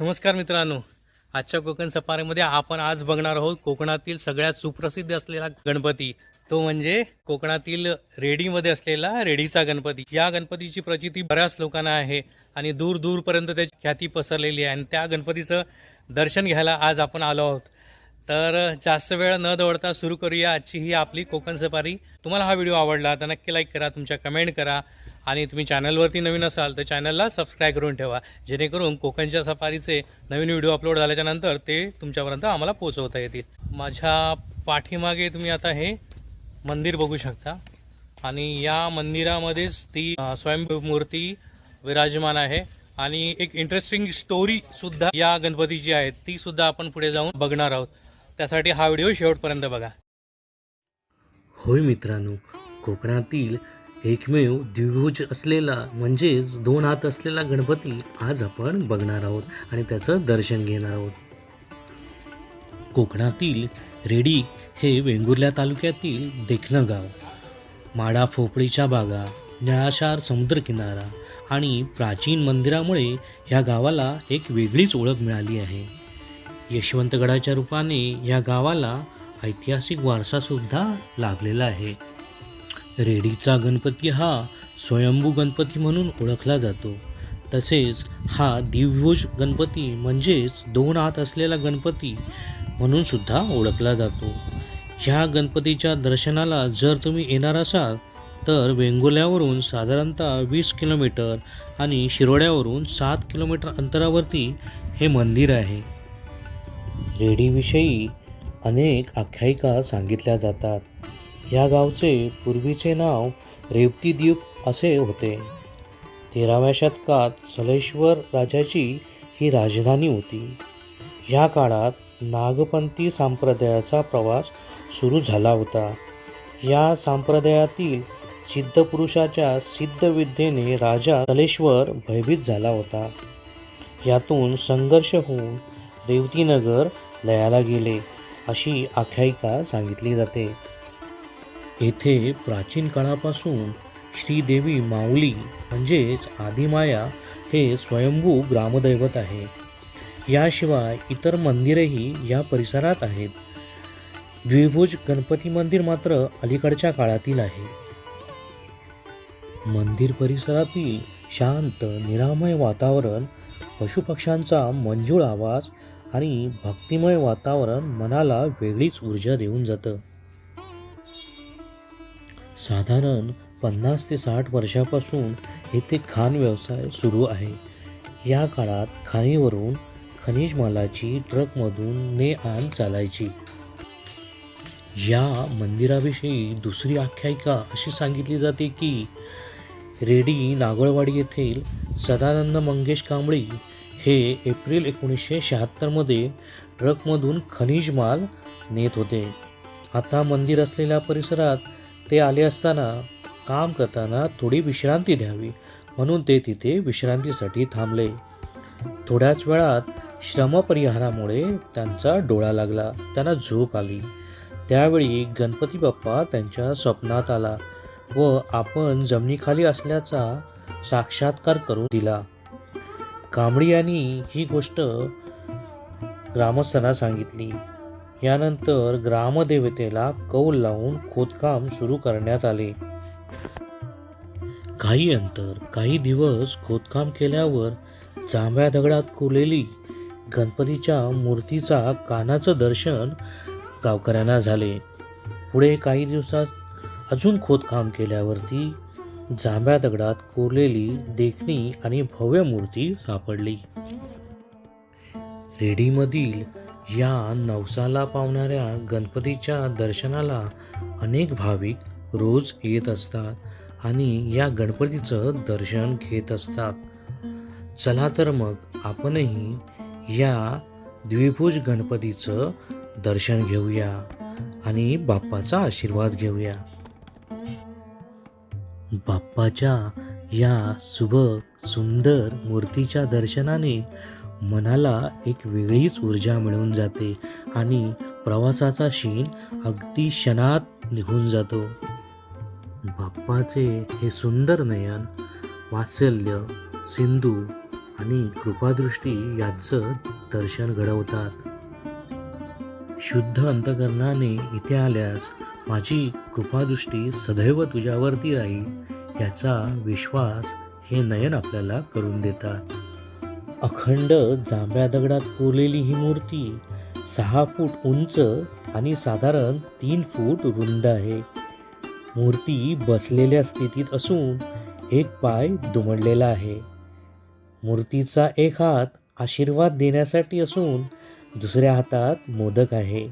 नमस्कार मित्रांनो. आजच्या कोकण सफारीमध्ये आपण आज बघणार आहोत कोकणातील सगळ्यात सुप्रसिद्ध असलेला गणपती. तो म्हणजे कोकणातील रेडीमध्ये असलेला रेडीचा गणपती. या गणपतीची प्रचिती बऱ्याच लोकांना आहे आणि दूर दूरपर्यंत त्याची ख्याती पसरलेली आहे. आणि त्या गणपतीचं दर्शन घ्यायला आज आपण आलो आहोत. तर जास्त वेळ न दवडता सुरू करूया आजची ही आपली कोकण सफारी. तुम्हाला हा व्हिडिओ आवडला तर नक्की लाईक करा तुमच्या कमेंट करा. आणि तुम्ही चॅनलवरती नवीन असाल तर चॅनलला सबस्क्राईब करून ठेवा. जेणेकरून कोकणच्या सफारीचे नवीन व्हिडिओ अपलोड झाल्याच्यानंतर ते तुमच्यापर्यंत आम्हाला पोचवता येतील. माझ्या पाठीमागे तुम्ही आता हे मंदिर बघू शकता. आणि या मंदिरामध्येच ती स्वयंमूर्ती मूर्ती विराजमान आहे. आणि एक इंटरेस्टिंग स्टोरी सुद्धा या गणपतीची आहे. ती सुद्धा आपण पुढे जाऊन बघणार आहोत. त्यासाठी हा व्हिडिओ शेवटपर्यंत बघा. होय मित्रांनो कोकणातील एकमेव द्विभुज असलेला म्हणजेच दोन हात असलेला गणपती आज आपण बघणार आहोत आणि त्याचं दर्शन घेणार आहोत. कोकणातील रेडी हे वेंगुर्ल्या तालुक्यातील देखणं गाव. माडा फोपडीच्या बागा निळाशार समुद्रकिनारा आणि प्राचीन मंदिरामुळे ह्या गावाला एक वेगळीच ओळख मिळाली आहे. यशवंतगडाच्या रूपाने या गावाला ऐतिहासिक वारसासुद्धा लाभलेला आहे. रेडीचा गणपती हा स्वयंभू गणपती म्हणून ओळखला जातो. तसेच हा दिव्यभुज गणपती म्हणजेच दोन हात असलेला गणपती म्हणून सुद्धा ओळखला जातो. ह्या गणपतीच्या दर्शनाला जर तुम्ही येणार असाल तर वेंगुल्यावरून साधारणतः वीस किलोमीटर आणि शिरोड्यावरून सात किलोमीटर अंतरावरती हे मंदिर आहे. रेडीविषयी अनेक आख्यायिका सांगितल्या जातात. या गावचे पूर्वीचे नाव रेवतीद्वीप असे होते. तेराव्या शतकात सलेश्वर राजाची ही राजधानी होती. या काळात नागपंथी संप्रदायाचा प्रवास सुरू झाला होता. या संप्रदायातील सिद्धपुरुषाच्या सिद्धविद्येने राजा सलेश्वर भयभीत झाला होता. यातून संघर्ष होऊन रेवतीनगर लयाला गेले अशी आख्यायिका सांगितली जाते. येथे प्राचीन काळापासून श्रीदेवी माऊली म्हणजेच आदिमाया हे स्वयंभू ग्रामदैवत आहे याशिवाय इतर मंदिरेही या परिसरात आहेत. द्विभुज गणपती मंदिर मात्र अलीकडच्या काळातील आहे. मंदिर परिसरातील शांत निरामय वातावरण पशुपक्ष्यांचा मंजूळ आवाज आणि भक्तिमय वातावरण मनाला वेगळीच ऊर्जा देऊन जातं. साधारण पन्नास ते साठ वर्षापासून येथे खाण व्यवसाय सुरू आहे. या काळात खाणीवरून खनिज मालाची ट्रकमधून ने आण चालायची. या मंदिराविषयी दुसरी आख्यायिका अशी सांगितली जाते की रेडी नागळवाडी येथील सदानंद मंगेश कांबळी हे एप्रिल एकोणीसशे शहात्तरमध्ये ट्रकमधून खनिज माल नेत होते. आता मंदिर असलेल्या परिसरात ते आले असताना काम करताना थोडी विश्रांती द्यावी म्हणून ते तिथे विश्रांतीसाठी थांबले. थोड्याच वेळात श्रमपरिहारामुळे त्यांचा डोळा लागला त्यांना झोप आली. त्यावेळी गणपती बाप्पा त्यांच्या स्वप्नात आला व आपण जमिनीखाली असल्याचा साक्षात्कार करून दिला. कांबळी यांनी ही गोष्ट ग्रामस्थांना सांगितली. यानंतर ग्रामदेवतेला कौल लावून खोदकाम सुरू करण्यात आले. काही अंतर काही दिवस खोदकाम केल्यावर जांभ्या दगडात कोरलेली गणपतीच्या मूर्तीचा कानाचं दर्शन गावकऱ्यांना झाले. पुढे काही दिवसात अजून खोदकाम केल्यावरती जांभ्या दगडात कोरलेली देखणी आणि भव्य मूर्ती सापडली. रेडीमधील या नवसाला पावणाऱ्या गणपतीच्या दर्शनाला अनेक भाविक रोज येत असतात आणि या गणपतीचं दर्शन घेत असतात. चला तर मग आपणही या द्विभुज गणपतीचं दर्शन घेऊया आणि बाप्पाचा आशीर्वाद घेऊया. बाप्पाच्या या सुबक सुंदर मूर्तीच्या दर्शनाने मनाला एक वेगळीच ऊर्जा मिळून जाते आणि प्रवासाचा शीण अगदी क्षणात निघून जातो. बाप्पाचे हे सुंदर नयन वात्सल्य सिंधू आणि कृपादृष्टी यांचं दर्शन घडवतात. शुद्ध अंतकरणाने इथे आल्यास माझी कृपादृष्टी सदैव तुझ्यावरती राहील याचा विश्वास हे नयन आपल्याला करून देतात. अखंड जांभ्या दगडात कोरलेली ही मूर्ती सहा फूट उंच आणि साधारण तीन फूट रुंद आहे. मूर्ती बसलेल्या स्थितीत असून एक पाय दुमडलेला आहे. मूर्तीचा एक हात आशीर्वाद देण्यासाठी असून दुसऱ्या हातात मोदक आहे.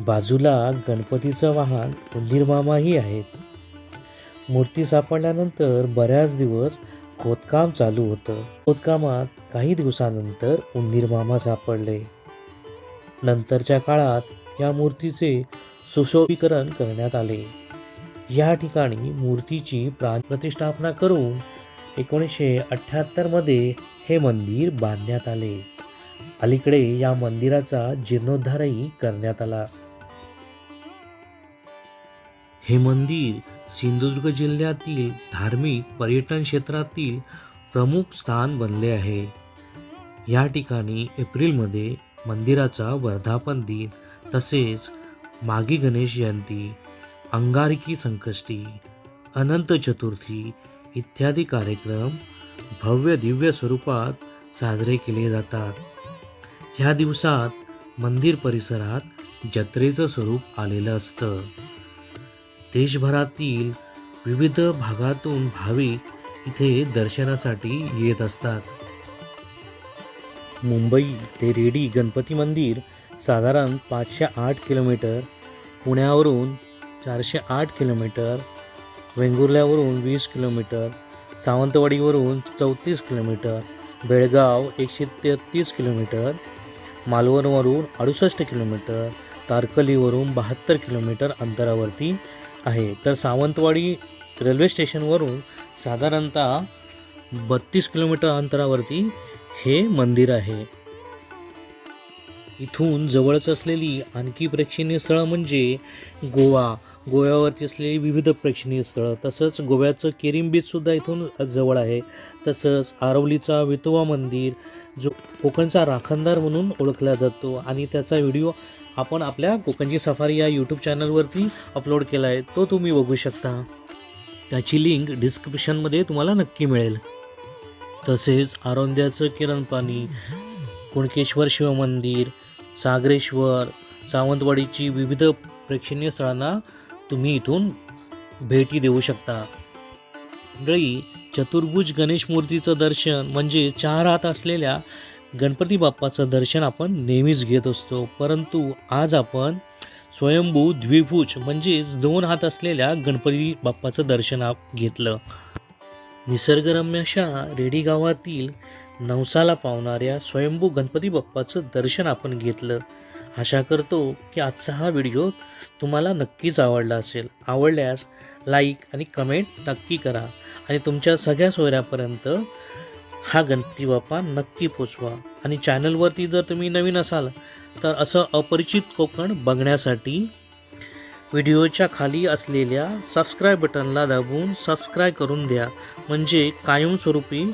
बाजूला गणपतीचं वाहन उंदीरमामाही आहेत. मूर्ती सापडल्यानंतर बऱ्याच दिवस खोदकाम चालू होतं. खोदकामात काही दिवसानंतर उंदीरमामा सापडले. नंतरच्या काळात या मूर्तीचे सुशोभीकरण करण्यात आले. या ठिकाणी मूर्तीची प्राण प्रतिष्ठापना करून एकोणीसशे अठ्ठ्याहत्तरमध्ये हे मंदिर बांधण्यात आले. अलीकडे या मंदिराचा जीर्णोद्धारही करण्यात आला. हे मंदिर सिंधुदुर्ग जिल्ह्यातील धार्मिक पर्यटन क्षेत्रातील प्रमुख स्थान बनले आहे. या ठिकाणी एप्रिलमध्ये मंदिराचा वर्धापन दिन तसेच मागी गणेश जयंती अंगारकी संकष्टी अनंत चतुर्थी इत्यादी कार्यक्रम भव्य दिव्य स्वरूपात साजरे केले जातात. ह्या दिवसात मंदिर परिसरात जत्रेचं स्वरूप आलेलं असतं. देशभरातील विविध भागातून भाविक इथे दर्शनासाठी येत असतात. मुंबई ते रेडी गणपती मंदिर साधारण पाचशे आठ किलोमीटर पुण्यावरून चारशे आठ किलोमीटर वेंगुर्ल्यावरून वीस किलोमीटर सावंतवाडीवरून चौतीस किलोमीटर बेळगाव एकशे तेहतीस किलोमीटर मालवणवरून अडुसष्ट किलोमीटर तारकलीवरून बहात्तर किलोमीटर अंतरावरती आहे. तर सावंतवाडी रेल्वे स्टेशनवरून साधारणतः बत्तीस किलोमीटर अंतरावरती हे मंदिर आहे. इथून जवळच असलेली आणखी प्रेक्षणीय स्थळं म्हणजे गोवा गोव्यावरती असलेली विविध प्रेक्षणीय स्थळं तसंच गोव्याचं केरिम बीचसुद्धा इथून जवळ आहे. तसंच आरवलीचा वितोवा मंदिर जो कोकणचा राखणदार म्हणून ओळखला जातो. आणि त्याचा व्हिडिओ आपण आपल्या कोकणची सफारी या यूट्यूब चॅनलवरती अपलोड केला आहे तो तुम्ही बघू शकता. त्याची लिंक डिस्क्रिप्शनमध्ये तुम्हाला नक्की मिळेल. तसेच आरोंद्याचं किरण पाणी कुणकेश्वर शिवमंदिर सागरेश्वर सावंतवाडीची विविध प्रेक्षणीय स्थळांना तुम्ही इथून भेटी देऊ शकता. मंडळी चतुर्भुज गणेश मूर्तीचं दर्शन म्हणजे चार हात असलेल्या गणपती बाप्पाचं दर्शन आपण नेहमीच घेत असतो. परंतु आज आपण स्वयंभू द्विभुज म्हणजेच दोन हात असलेल्या गणपती बाप्पाचं दर्शन आप घेतलं. निसर्गरम्य अशा रेडी गावातील नवसाला पावणाऱ्या स्वयंभू गणपती बाप्पाचं दर्शन आपण घेतलं. आशा करतो की आजचा हा व्हिडिओ तुम्हाला नक्कीच आवडला असेल. आवडल्यास लाईक आणि कमेंट नक्की करा आणि तुमच्या सगळ्या सोयऱ्यापर्यंत हा गणपती बाप्पा नक्की पोचवा. आणि चॅनलवरती जर तुम्ही नवीन असाल तर असं अपरिचित कोकण बघण्यासाठी व्हिडिओच्या खाली असलेल्या सबस्क्राईब बटनला दाबून सबस्क्राईब करून द्या. म्हणजे कायमस्वरूपी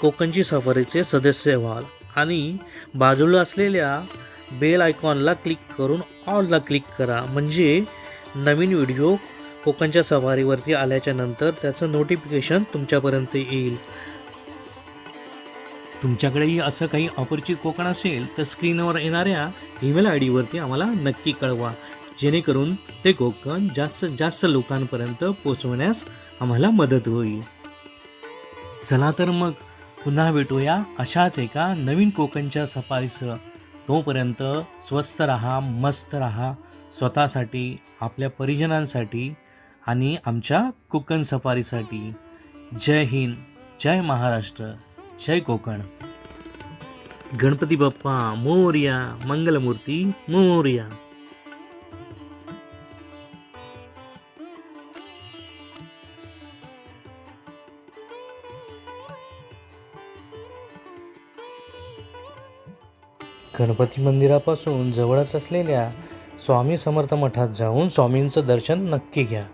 कोकणची सफारीचे सदस्य व्हाल. आणि बाजूला असलेल्या बेल आयकॉनला क्लिक करून ऑलला क्लिक करा. म्हणजे नवीन व्हिडिओ कोकणच्या सफारीवरती आल्याच्यानंतर त्याचं नोटिफिकेशन तुमच्यापर्यंत येईल. तुमच्याकडेही असं काही अपरिचित कोकण असेल तर स्क्रीनवर येणाऱ्या ईमेल आय डीवरती आम्हाला नक्की कळवा. जेणेकरून ते कोकण जास्तीत जास्त लोकांपर्यंत पोचवण्यास आम्हाला मदत होईल. चला तर मग पुन्हा भेटूया अशाच एका नवीन कोकणच्या सफारीसह. तोपर्यंत स्वस्त राहा मस्त राहा स्वतःसाठी आपल्या परिजनांसाठी आणि आमच्या कोकण सफारीसाठी. जय हिंद जय महाराष्ट्र जय कोकण. गणपती बाप्पा मोर्या मंगलमूर्ती मोर्या. गणपती मंदिरापासून जवळच असलेल्या स्वामी समर्थ मठात जाऊन स्वामींचं दर्शन नक्की घ्या.